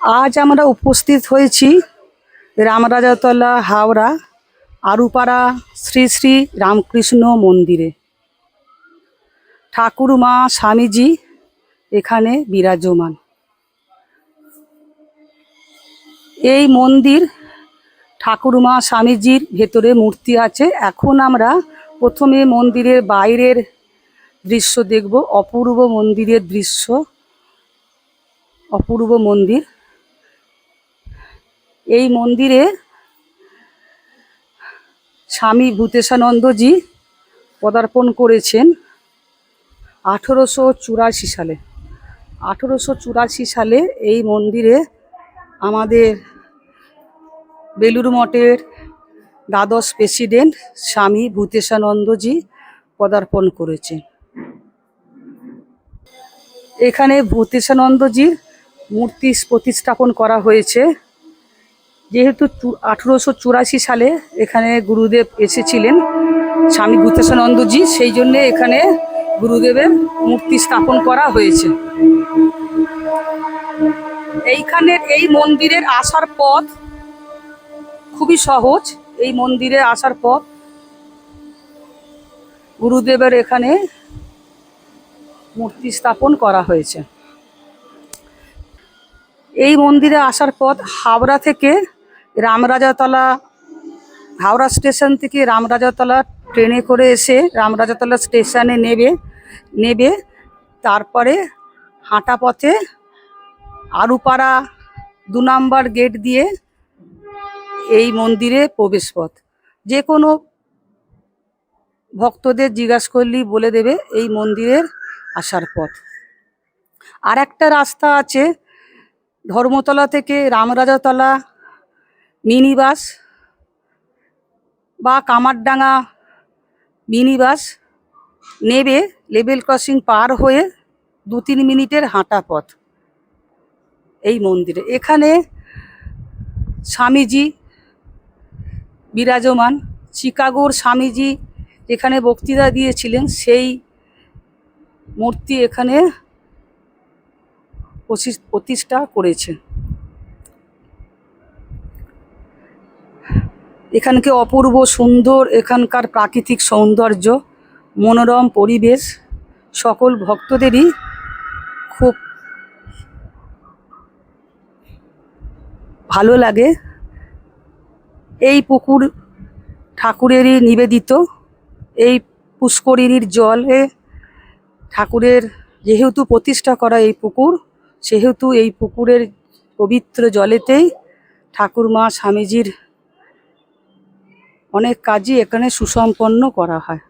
আজ আমরা উপস্থিত হয়েছি রামরাজাতলা হাওড়া, আরুপাড়া, শ্রী শ্রী রামকৃষ্ণ মন্দিরে। ঠাকুরমা স্বামীজি এখানে বিরাজমান। এই মন্দির ঠাকুরমা স্বামীজির ভেতরে মূর্তি আছে। এখন আমরা প্রথমে মন্দিরের বাইরের দৃশ্য দেখব, অপূর্ব মন্দিরের দৃশ্য, অপূর্ব মন্দির। এই মন্দিরে স্বামী ভূতেশানন্দজি পদার্পণ করেছেন আঠেরোশো চুরাশি সালে। আঠেরোশো চুরাশি সালে এই মন্দিরে আমাদের বেলুর মঠের দ্বাদশ প্রেসিডেন্ট স্বামী ভূতেশানন্দজি পদার্পণ করেছেন। এখানে ভূতেশানন্দজির মূর্তি প্রতিস্থাপন করা হয়েছে। যেহেতু আঠেরোশো চুরাশি সালে এখানে গুরুদেব এসেছিলেন, স্বামী ভূতেশানন্দজি সেই জন্যে এখানে গুরুদেবের মূর্তি স্থাপন করা হয়েছে। এইখানের এই মন্দিরের আসার পথ খুবই সহজ। এই মন্দিরে আসার পথ গুরুদেবের এখানে মূর্তি স্থাপন করা হয়েছে। এই মন্দিরে আসার পথ হাওড়া থেকে রামরাজাতলা, হাওড়া স্টেশন থেকে রামরাজাতলা ট্রেনে করে এসে রামরাজাতলা স্টেশনে নেবে নেবে। তারপরে হাঁটা পথে আরুপাড়া দু নম্বর গেট দিয়ে এই মন্দিরে প্রবেশ পথ। যে কোনো ভক্তদের জিজ্ঞাসা করলেই বলে দেবে এই মন্দিরের আসার পথ। আর একটা রাস্তা আছে ধর্মতলা থেকে রামরাজাতলা মিনি বাস বা কামারডাঙ্গা মিনি বাস নেবে লেভেল ক্রসিং পার হয়ে দু তিন মিনিটের হাঁটা পথ এই মন্দিরে। এখানে স্বামীজি বিরাজমান। চিকাগোর স্বামীজি এখানে বক্তৃতা দিয়েছিলেন, সেই মূর্তি এখানে প্রতিষ্ঠা করেছে। এখানকে অপূর্ব সুন্দর এখানকার প্রাকৃতিক সৌন্দর্য, মনোরম পরিবেশ, সকল ভক্তদেরই খুব ভালো লাগে। এই পুকুর ঠাকুরেরই নিবেদিত, এই পুষ্করিণীর জলে ঠাকুরের যেহেতু প্রতিষ্ঠা করা এই পুকুর, সেহেতু এই পুকুরের পবিত্র জলেতেই ঠাকুর মা স্বামীজির অনেক কাজই এখানে সুসম্পন্ন করা হয়।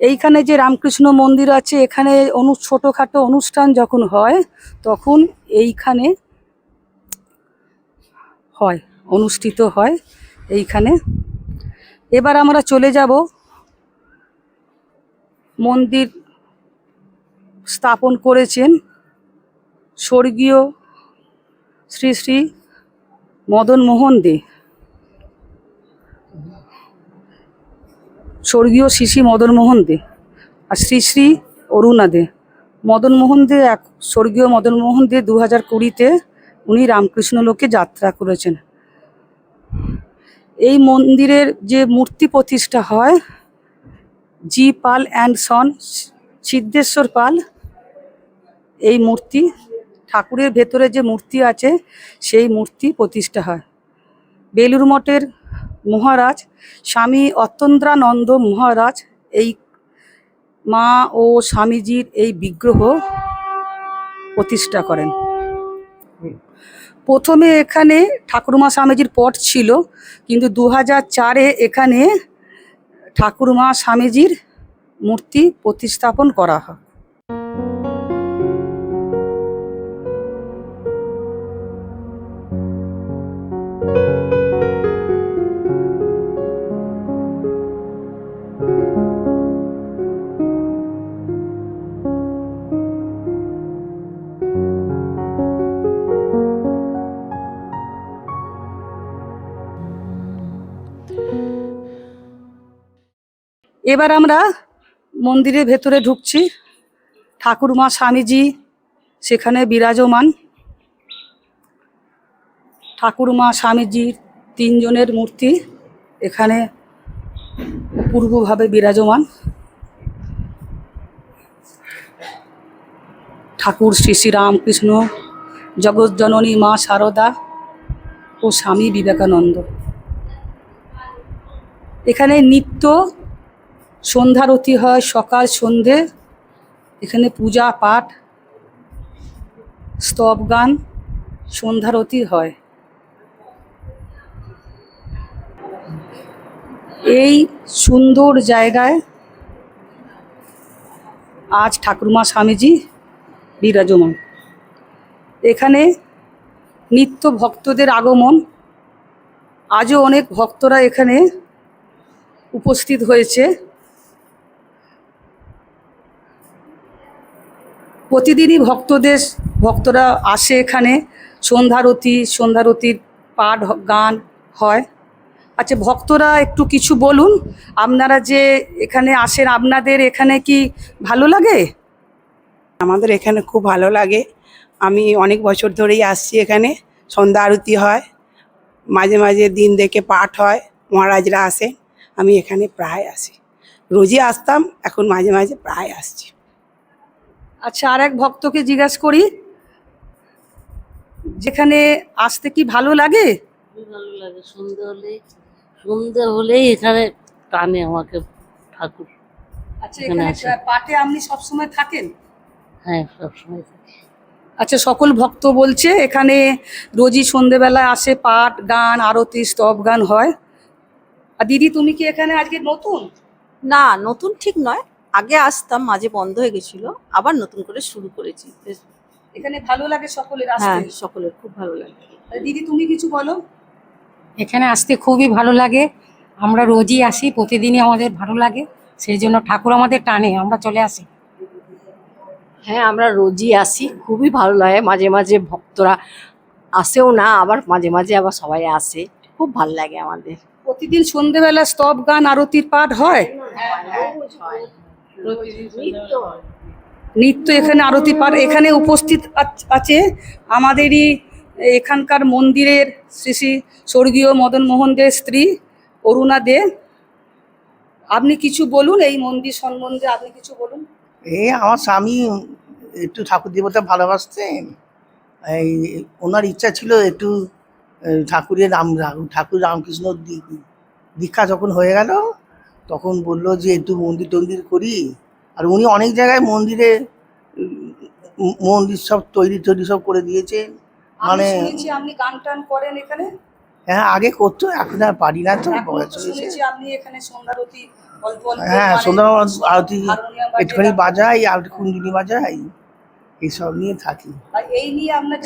এইখানে যে রামকৃষ্ণ মন্দির আছে, এখানে অনু, ছোটোখাটো অনুষ্ঠান যখন হয়, তখন এইখানে হয়, অনুষ্ঠিত হয় এইখানে। এবার আমরা চলে যাব মন্দির স্থাপন করেছেন স্বর্গীয় শ্রী শ্রী মদন মোহন দে। স্বর্গীয় শ্রী শ্রী মদন মোহন দে আর শ্রী শ্রী অরুণা দে। মদন মোহন দে এক, স্বর্গীয় মদন মোহন দে দু হাজার কুড়িতে উনি রামকৃষ্ণ লোকে যাত্রা করেছেন। এই মন্দিরের যে মূর্তি প্রতিষ্ঠা হয়, জি পাল অ্যান্ড সন সিদ্ধেশ্বর পাল, এই মূর্তি, ঠাকুরের ভেতরে যে মূর্তি আছে, সেই মূর্তি প্রতিষ্ঠা হয়। বেলুর মঠের মহারাজ, স্বামী অত্যন্দ্রানন্দ মহারাজ, এই মা ও স্বামীজির এই বিগ্রহ প্রতিষ্ঠা করেন। প্রথমে এখানে ঠাকুরমা স্বামীজির পট ছিল, কিন্তু দু চারে এখানে ঠাকুরমা স্বামীজির মূর্তি প্রতিস্থাপন করা হয়। এবার আমরা মন্দিরের ভেতরে ঢুকছি। ঠাকুরমা স্বামীজি সেখানে বিরাজমান। ঠাকুরমা স্বামীজির তিনজনের মূর্তি এখানে পূর্বভাবে বিরাজমান। ঠাকুর শ্রী শ্রী রামকৃষ্ণ জগৎজননী মা শারদা ও স্বামী বিবেকানন্দ। এখানে নিত্য সন্ধ্যারতি হয়, সকাল, সন্ধে। এখানে পূজা, পাঠ, স্তব গান সন্ধ্যারতি হয়। এই সুন্দর জায়গায় আজ ঠাকুরমা স্বামীজি বিরাজমান। এখানে নিত্য ভক্তদের আগমন। আজও অনেক ভক্তরা এখানে উপস্থিত হয়েছে। প্রতিদিনই ভক্তদের, ভক্তরা আসে এখানে। সন্ধ্যারতি, সন্ধ্যারতির পাঠ গান হয়। আচ্ছা ভক্তরা একটু কিছু বলুন। আপনারা যে এখানে আসেন, আপনাদের এখানে কি ভালো লাগে? আমাদের এখানে খুব ভালো লাগে। আমি অনেক বছর ধরেই আসছি এখানে। সন্ধ্যা আরতি হয়, মাঝে মাঝে দিন দেখে পাঠ হয়, মহারাজরা আসে আমি এখানে প্রায় আসি। রোজই আসতাম, এখন মাঝে মাঝে প্রায় আসছি। আচ্ছা আর এক ভক্তকে জিজ্ঞাসা করি যেখানে আসতে কি ভালো লাগে? ভালো লাগে সন্ধে হলেই সন্ধে হলেই এখানে টানে আমাকে ঠাকুর। আচ্ছা এখানে। পাটে আপনি সবসময় থাকেন? হ্যাঁ সবসময় থাকি। আচ্ছা সকল ভক্ত বলছে এখানে রোজই সন্ধেবেলায় আসে পাঠ গান আরতি স্তব গান হয়। আর দিদি তুমি কি এখানে আজকে নতুন? না নতুন ঠিক নয়। আগে আসতাম মাঝে বন্ধ হয়ে গেছিল আবার নতুন করে শুরু করেছি। বেশ, এখানে ভালো লাগে সকলের হ্যাঁ আসতে সকলের খুব ভালো লাগে। আর দিদি তুমি কিছু বলো? এখানে আসতে খুবই ভালো লাগে। আমরা রোজই আসি প্রতিদিনই আমাদের ভালো লাগে। সেই জন্য ঠাকুর আমাদের টানে আমরা চলে আসি। হ্যাঁ আমরা রোজই আসি খুবই ভালো লাগে। মাঝে মাঝে ভক্তরা আসেও না আবার মাঝে মাঝে আবার সবাই আসে। খুব ভালো লাগে আমাদের। প্রতিদিন সন্ধেবেলা স্তব গান আরতির পাঠ হয়। নিত্য এখানে আরতি পাঠ, এখানে উপস্থিত আছে আমাদেরই এখানকার মন্দিরের শ্রী শ্রী স্বর্গীয় মদন মোহন দের স্ত্রী অরুণা দে। আপনি কিছু বলুন এই মন্দির সম্বন্ধে, আপনি কিছু বলুন। এই আমার স্বামী একটু ঠাকুর দেবতা ভালোবাসতেন। এই ওনার ইচ্ছা ছিল একটু ঠাকুরের রাম, ঠাকুর রামকৃষ্ণ দীক্ষা যখন হয়ে গেল তখন বলল যে একটু মন্দির টন্দির করি? আর উনি অনেক জায়গায় মন্দিরে মন্দির সব তৈরি তৈরি সব করে দিয়েছেন মানে আপনি গান টান করেন এখানে? হ্যাঁ আগে করতো এখন আর পারি না তো আপনি এখানে সন্ধ্যারতি হ্যাঁ। সন্ধ্যা আরতি একটুখানি বাজাই আর কুঞ্জুনি বাজাই এইসব নিয়ে থাকি।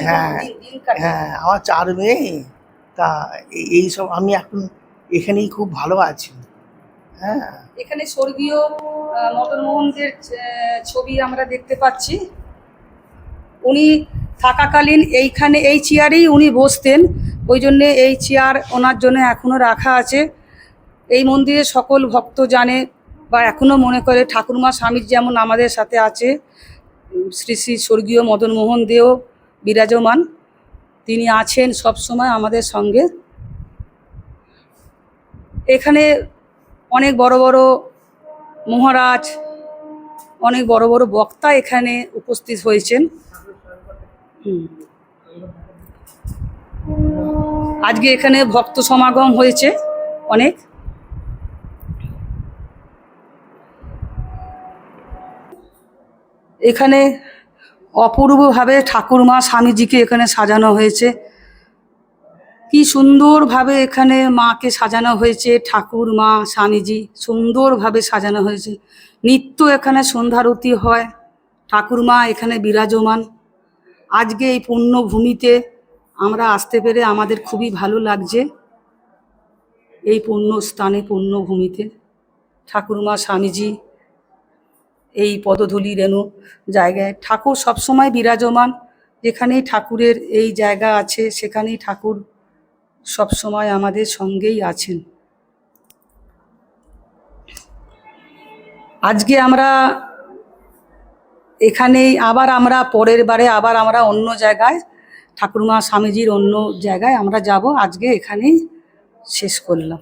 হ্যাঁ, হ্যাঁ আমার চার মেয়ে তা এই- এই সব আমি এখন এখানেই খুব ভালো আছি। হ্যাঁ। এখানে স্বর্গীয় মদন মোহনদের ছবি আমরা দেখতে পাচ্ছি। উনি থাকাকালীন এইখানে, এই চেয়ারেই উনি বসতেন। ওই জন্যে এই চেয়ার ওনার জন্য এখনও রাখা আছে। এই মন্দিরে সকল ভক্ত জানে বা এখনও মনে করে ঠাকুরমা স্বামীর যেমন আমাদের সাথে আছে শ্রী শ্রী স্বর্গীয় মদন মোহন দেও বিরাজমান। তিনি আছেন সব সময় আমাদের সঙ্গে। এখানে অনেক বড় বড় মহারাজ, অনেক বড় বড় বক্তা এখানে উপস্থিত হয়েছেন। আজকে এখানে ভক্ত সমাগম হয়েছে অনেক। এখানে অপূর্বভাবে ঠাকুরমা স্বামীজিকে এখানে সাজানো হয়েছে। কি সুন্দরভাবে এখানে মাকে সাজানো হয়েছে, ঠাকুর মা, স্বামীজি সুন্দরভাবে সাজানো হয়েছে। নিত্য এখানে সন্ধ্যারতি হয়, ঠাকুর মা এখানে বিরাজমান। আজকে এই পুণ্যভূমিতে আমরা আসতে পেরে আমাদের খুবই ভালো লাগছে এই পুণ্য স্থানে পুণ্যভূমিতে ঠাকুরমা স্বামীজি এই পদধূলি রেণু জায়গায়। ঠাকুর সবসময় বিরাজমান, যেখানেই ঠাকুরের এই জায়গা আছে, সেখানেই ঠাকুর সব সময় আমাদের সঙ্গেই আছেন। আজকে আমরা এখানেই আবার আমরা পরের বারে আবার আমরা অন্য জায়গায়, ঠাকুরমা স্বামীজির অন্য জায়গায় আমরা যাব। আজকে এখানেই শেষ করলাম।